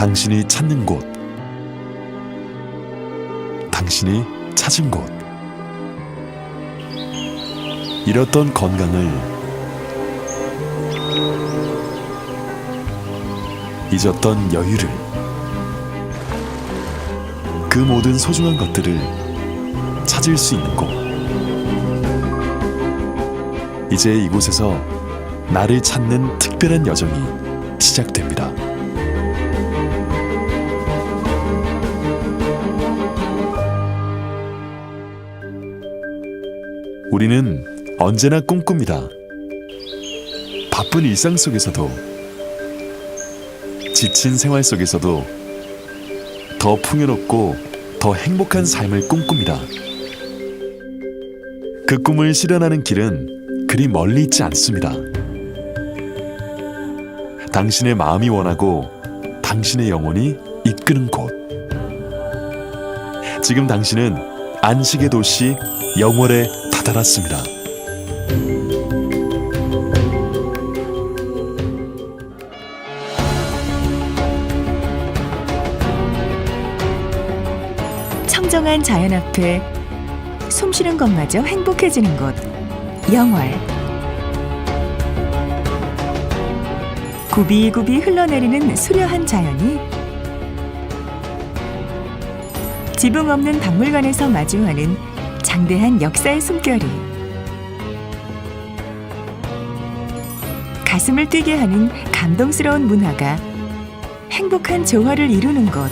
당신이 찾는 곳, 당신이 찾은 곳, 잃었던 건강을 잊었던 여유를 그 모든 소중한 것들을 찾을 수 있는 곳. 이제 이곳에서 나를 찾는 특별한 여정이 시작됩니다. 우리는 언제나 꿈꿉니다. 바쁜 일상 속에서도 지친 생활 속에서도 더 풍요롭고 더 행복한 삶을 꿈꿉니다. 그 꿈을 실현하는 길은 그리 멀리 있지 않습니다. 당신의 마음이 원하고 당신의 영혼이 이끄는 곳. 지금 당신은 안식의 도시 영월에 다다랐습니다. 청정한 자연 앞에 숨 쉬는 것마저 행복해지는 곳 영월 굽이굽이 흘러내리는 수려한 자연이 지붕 없는 박물관에서 마주하는 장대한 역사의 숨결이 가슴을 뛰게 하는 감동스러운 문화가 행복한 조화를 이루는 곳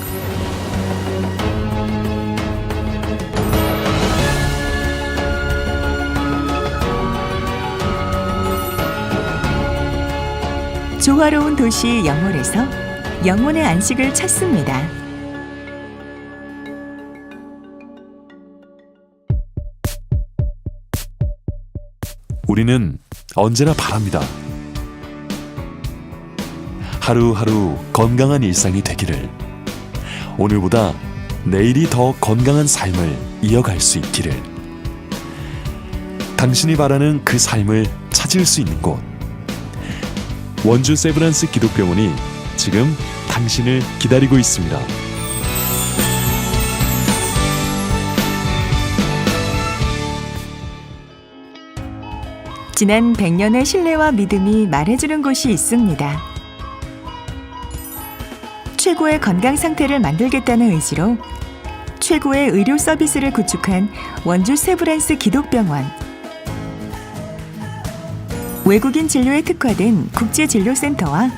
조화로운 도시 영월에서 영혼의 안식을 찾습니다. 우리는 언제나 바랍니다. 하루하루 건강한 일상이 되기를. 오늘보다 내일이 더 건강한 삶을 이어갈 수 있기를. 당신이 바라는 그 삶을 찾을 수 있는 곳. 원주 세브란스 기독병원이 지금 당신을 기다리고 있습니다. 지난 100년의 신뢰와 믿음이 말해주는 곳이 있습니다. 최고의 건강 상태를 만들겠다는 의지로 최고의 의료 서비스를 구축한 원주 세브란스 기독병원. 외국인 진료에 특화된 국제진료센터와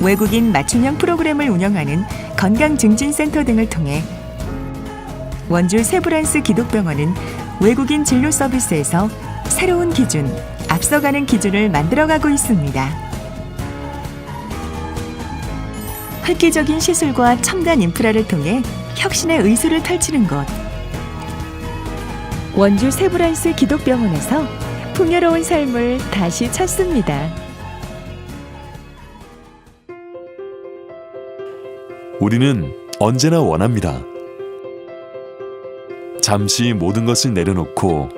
외국인 맞춤형 프로그램을 운영하는 건강증진센터 등을 통해 원주 세브란스 기독병원은 외국인 진료 서비스에서 새로운 기준, 앞서가는 기준을 만들어가고 있습니다. 획기적인 시술과 첨단 인프라를 통해 혁신의 의술을 펼치는 곳. 원주 세브란스 기독병원에서 풍요로운 삶을 다시 찾습니다. 우리는 언제나 원합니다. 잠시 모든 것을 내려놓고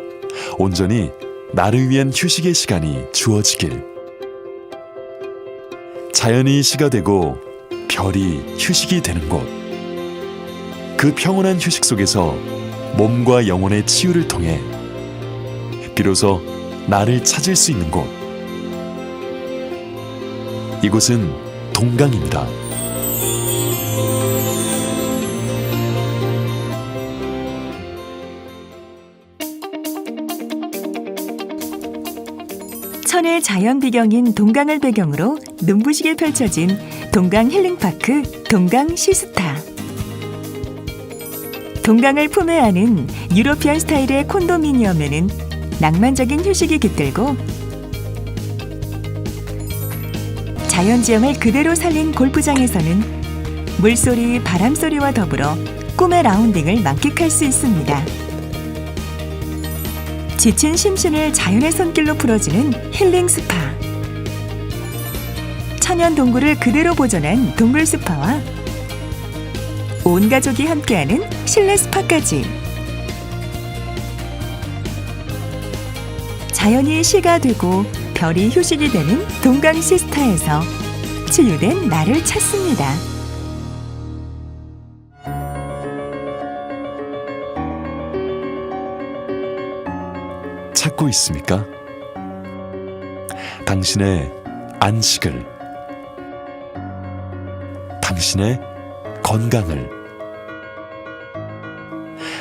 온전히 나를 위한 휴식의 시간이 주어지길. 자연이 시가 되고 별이 휴식이 되는 곳. 그 평온한 휴식 속에서 몸과 영혼의 치유를 통해 비로소 나를 찾을 수 있는 곳. 이곳은 동강입니다. 천의 자연 비경인 동강을 배경으로 눈부시게 펼쳐진 동강 힐링파크 동강 시스타. 동강을 품에 안은 유로피안 스타일의 콘도미니엄에는 낭만적인 휴식이 깃들고 자연 지형을 그대로 살린 골프장에서는 물소리, 바람소리와 더불어 꿈의 라운딩을 만끽할 수 있습니다. 지친 심신을 자연의 손길로 풀어주는 힐링 스파. 천연 동굴을 그대로 보존한 동굴 스파와 온 가족이 함께하는 실내 스파까지. 자연이 시가 되고 별이 휴식이 되는 동강 시스타에서 치유된 나를 찾습니다. 찾고 있습니까? 당신의 안식을, 당신의 건강을,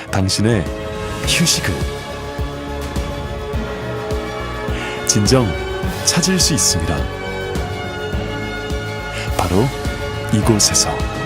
당신의 휴식을 진정 찾을 수 있습니다. 바로 이곳에서.